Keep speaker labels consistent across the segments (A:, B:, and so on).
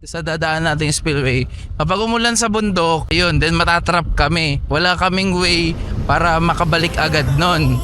A: Sa dadaan nating spillway, kapag umulan sa bundok, yun, then matatrap kami. Wala kaming way para makabalik agad nun.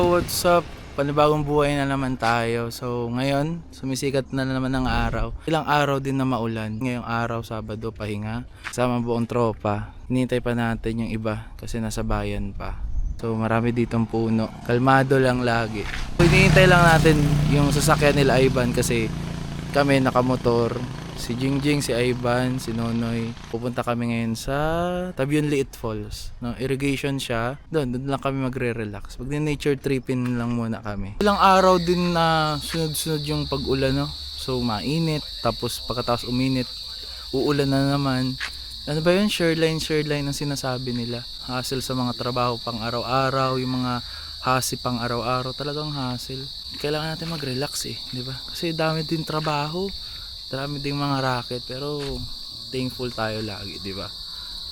A: So what's up? Panibagong buhay na naman tayo. So ngayon, sumisikat na naman ang araw. Ilang araw din na maulan. Ngayong araw, Sabado, pahinga. Kasama buong tropa. Hinintay pa natin yung iba kasi nasa bayan pa. So marami ditong puno. Kalmado lang lagi. Hinihintay lang natin yung sasakyan nila Ivan kasi kami nakamotor. Si Jingjing, si Ivan, si Nonoy. Pupunta kami ngayon sa Tabion Liit Falls. No, irrigation siya. Doon, doon lang kami magre-relax. Mag-nature tripping lang muna kami. Ilang araw din na sunod-sunod yung pag-ulan, no? So, mainit. Tapos, pagkatapos uminit, uulan na naman. Ano ba yun? Shoreline, shoreline ang sinasabi nila. Hassle sa mga trabaho pang araw-araw, yung mga hasi pang araw-araw, talagang hassle. Kailangan natin mag-relax eh, di ba? Kasi dami din trabaho, dami ding mga racket, pero thankful tayo lagi, di ba?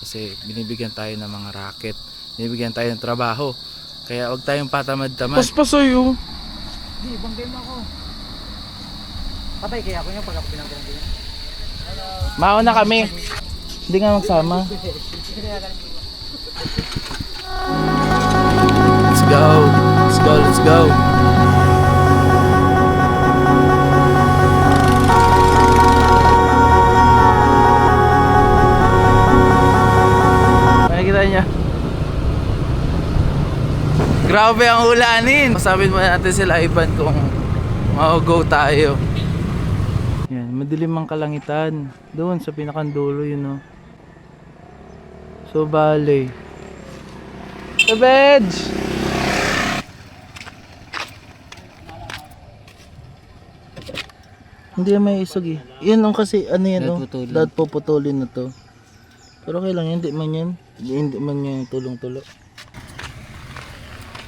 A: Kasi binibigyan tayo ng mga racket, binibigyan tayo ng trabaho. Kaya wag tayong patamad-tamad.
B: Paspasoy oh.
C: Di, ibang game ako. Patay kaya ako niya pag ako pinanggalan din.
A: Mauna kami. Hindi nga magsama. Let's go. Let's go, let's go. Grabe ang ulanin. Sabihin mo natin sila Ivan kung mau-go tayo. Yan, madilim ang kalangitan. Doon sa pinakandulo yun, no. So, bale. The veg! Hindi may isog eh. Yan ang kasi, ano yan, oh. Lahat puputulin na to. Pero okay lang, hindi man yan. Hindi, hindi man yan tulong-tulo.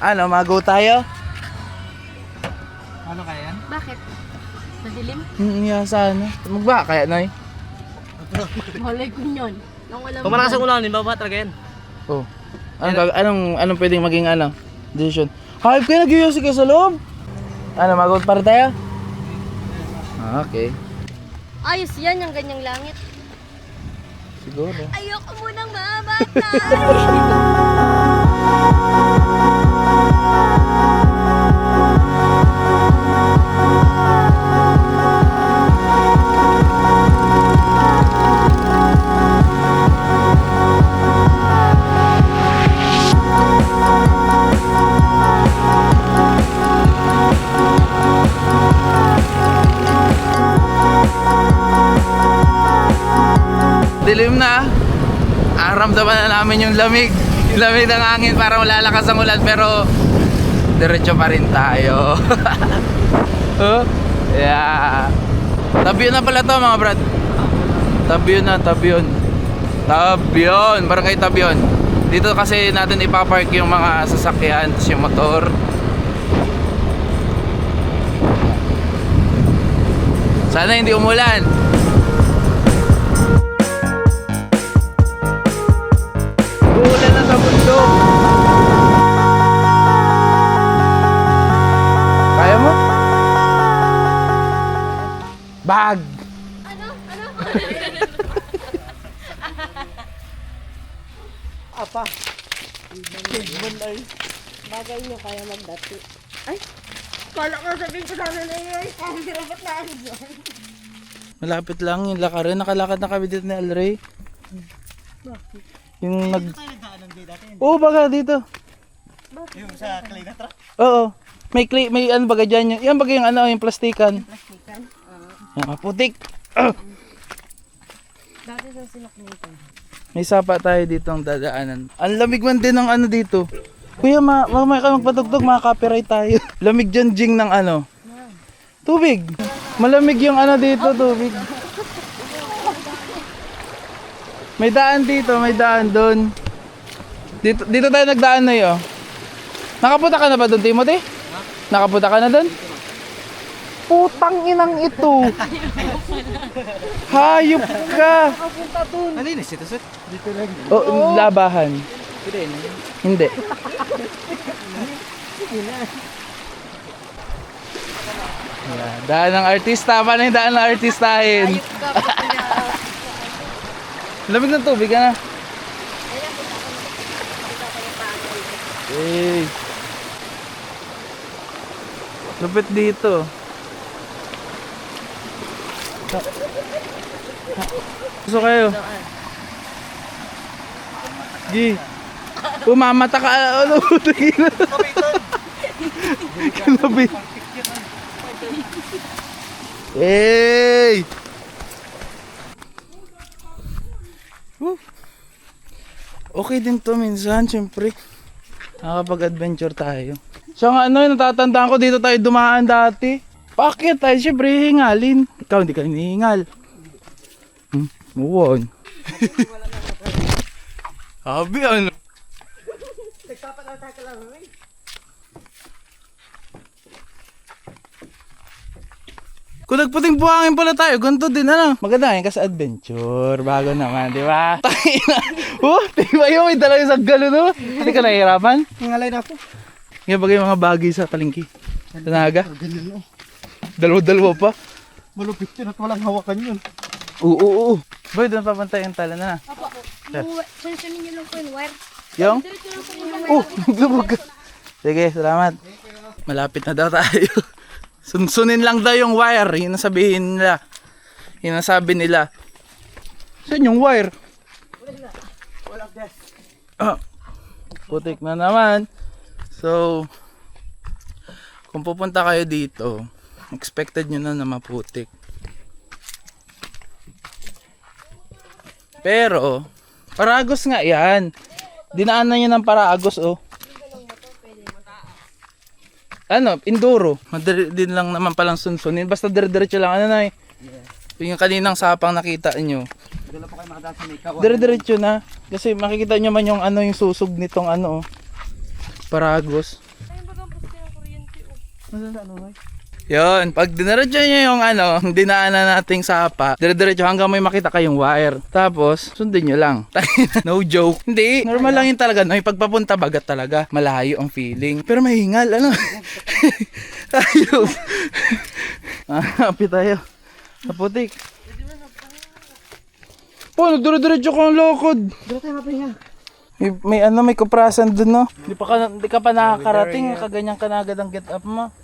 A: Ano, mag-go tayo?
C: Ano kaya yan?
D: Bakit? Madilim?
A: Hmm, yeah, sana. Magba kaya, Noy?
D: Malay ko yun. Nang walang
C: Kung malakas ang ulan, di ba ba talaga yan?
A: Oh. Anong, gag- anong, anong pwedeng maging ano? Decision. Hype kayo, nag-iosig kayo sa loob. Ano, mag para tayo? Ah, okay.
D: Ayos yan, yung ganyang langit.
A: Siguro.
D: Ayoko munang mabata.
A: Dilim na. Aramdaman na namin yung lamig. Lamig ng hangin parang lalakas ang ulan pero diretso pa rin tayo. oh? Yeah. Tabyon na pala to mga brad. Tabyon na, tabyon. Tabyon, barangay tabyon. Dito kasi natin ipapark yung mga sasakyan, tapos yung motor. Sana hindi umulan.
D: Bagay nyo kaya magdati. Ay! Kala ko sabihin ko sana na yun. Ang hirapot na ako dyan.
A: Malapit lang yung lakarin. Nakalakad na kami dito ni Alray. Yung nag... Oo, baka dito.
C: Yung sa Clay na truck.
A: Oo. May clay, may ano baga dyan yun. Yan baga yung ano, yung plastikan.
D: Plastikan.
A: Yan, mga putik. Ah!
D: Dati sa sinok nito.
A: May sapa tayo dito ang dadaanan. Ang lamig man din ng ano dito. Kuya, ma mamaya ka magpatugtog, makaka-copyright tayo. lamig dyan, Jing, ng ano. Tubig. Malamig yung ano dito, tubig. May daan dito, may daan doon. Dito, dito tayo nagdaan na yun. Nakapunta ka na ba doon, Timothy? Nakapunta ka na doon? Putang inang ito. Hayop ka.
C: Nalinis ito, sir.
A: Oh, labahan. Hindi. Yeah, daan ng artista. Paano yung daan ng artistahin? Lamig ng tubig, ano? Hey. Lupit dito. Gusto kayo? Gi. Umamata ka. Ano? Kinabit. Hey! Woo. Okay din to minsan, syempre. Nakakapag-adventure tayo. So nga ano, natatandaan ko dito tayo dumaan dati. Bakit tayo? Syempre, hingalin. Ikaw, hindi ka hinihingal. Hmm, muwon. Sabi, ano? Kung nagputing buhangin pala tayo, ganito din ano. Maganda yan kasi adventure. Bago naman, di ba? Tangina. oh, di ba yung may dala yung saggalo no? Hindi ka nahihirapan?
C: Nangalay na ako.
A: Nga bagay mga bagay sa palengke. Tanaga.
C: Ganyan, oh.
A: Dalawa-dalawa pa.
C: Malupit yun at walang hawakan yun.
A: Oo, oo, oo. Boy, doon papantay ang tala na.
D: Apo, yung sunsunin niyo lang po yung wire.
A: Yung? Oh, naglubog. Sige, salamat. Malapit na daw tayo. Sunsunin lang daw yung wire. Yun ang sabihin nila. Yun ang sabi nila. Saan yung wire? Ah, putik na naman. So, kung pupunta kayo dito, expected nyo na na maputik. Pero, Paragos nga yan. Dinaanan nyo ng Paragos, oh. Ano, Induro. Madali din lang naman palang sunsunin. Basta dire-diretso lang. Ano na eh. Yung kaninang sapang nakita nyo.
C: Dala pa kayo makadaan sa kawan.
A: Dire-diretso na. Kasi makikita nyo man yung ano yung susog nitong ano oh. Paragos. Yun, pag diniretso nyo yung ano, dinaanan nating sapa, dire-diretso hanggang may makita kayong wire. Tapos, sundin nyo lang. no joke. Hindi, normal lang yun talaga. No? Yung pagpapunta bagat talaga, malayo ang feeling. Pero may hingal, ano? Ayun. ah, happy tayo. Sa putik. Po, dire-diretso kang lokod.
C: Dala tayo mapahinga.
A: May, may ano, may kuprasan dun, no? Di pa ka, di ka pa nakakarating, kaganyan ka na agad ang get up mo.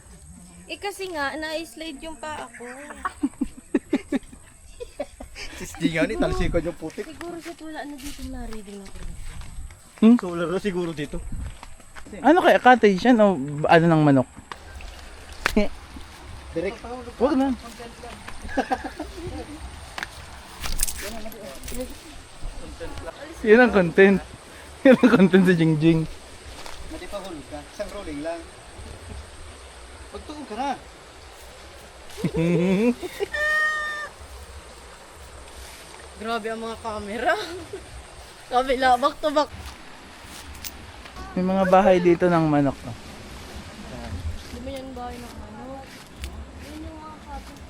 D: Eh kasi nga, na-slide yung paa ko.
C: Sis nga ni, talsikod yung putik.
D: Siguro sa wala na dito na-reading ako.
C: Solar na siguro dito.
A: Ano kaya, cottage yan o ano ng manok?
C: Direct.
A: Huwag na. Yan ang content. Yan ang content sa Jingjing.
C: Mati pa hulog ka. Isang rolling lang. Pagtuog ka na.
D: Grabe ang mga camera. Kabila, back to back.
A: May mga bahay dito ng manok. oh.
D: Di ba yan bahay ng ano? Yun yung mga cabin.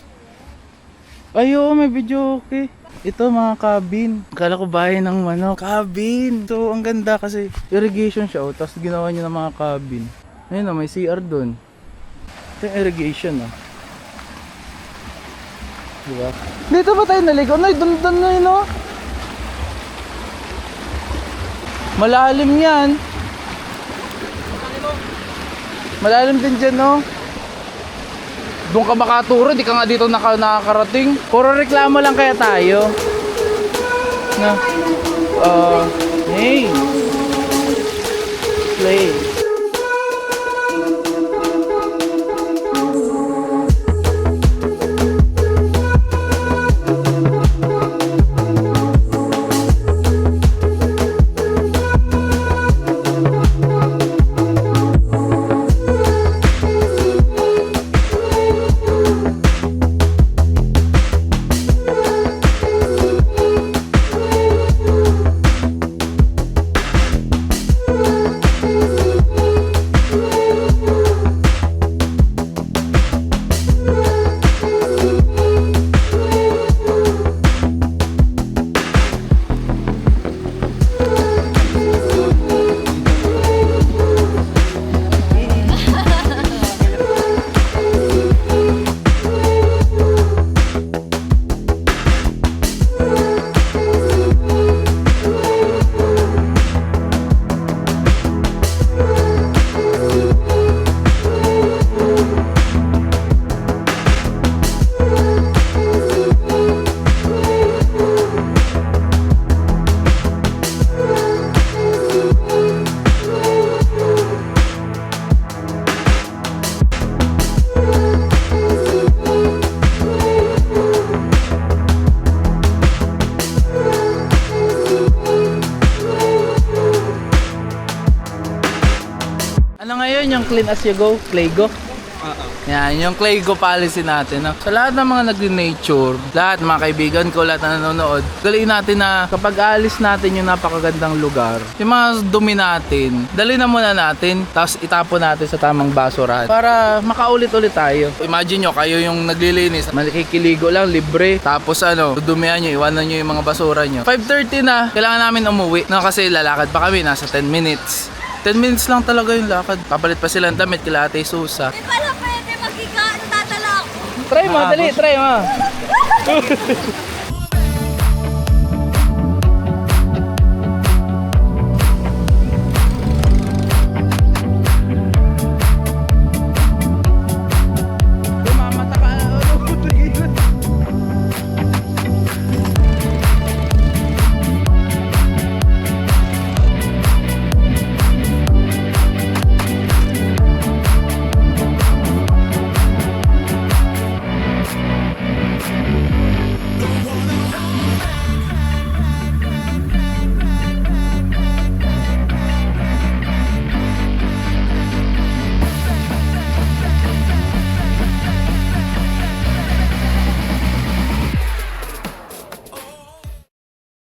A: Ay, oo, may video okay. Ito mga cabin. Akala ko bahay ng manok. Cabin. So, ang ganda kasi irrigation siya. Oh, tapos ginawa niya ng mga cabin. Ayun oh, may CR doon. Ito yung irrigation oh. Diba? Dito ba tayo naligo? Ay, doon doon na oh. Malalim yan. Malalim din dyan oh. Doon ka makaturo, di ka nga dito naka, nakakarating. Puro reklamo lang kaya tayo. Na. Uh, hey. Play. Clean as you go, Claygo. Yan, yung Claygo policy natin. No? Sa lahat ng mga nag-nature, lahat mga kaibigan ko, lahat na nanonood, galing natin na kapag alis natin yung napakagandang lugar, yung mga dumi natin, dali na muna natin, tapos itapon natin sa tamang basurahan para makaulit-ulit tayo. Imagine nyo, kayo yung naglilinis, makikiligo lang, libre, tapos ano, dudumihan nyo, iwanan nyo yung mga basura nyo. 5.30 na, kailangan namin umuwi, no, kasi lalakad pa kami, nasa 10 minutes. 10 minutes lang talaga yung lakad. Papalit pa silang damit kila Ate Susa.
D: Di pala pwede maghiga. Ano tatala ako?
A: Try mo, dali, try mo.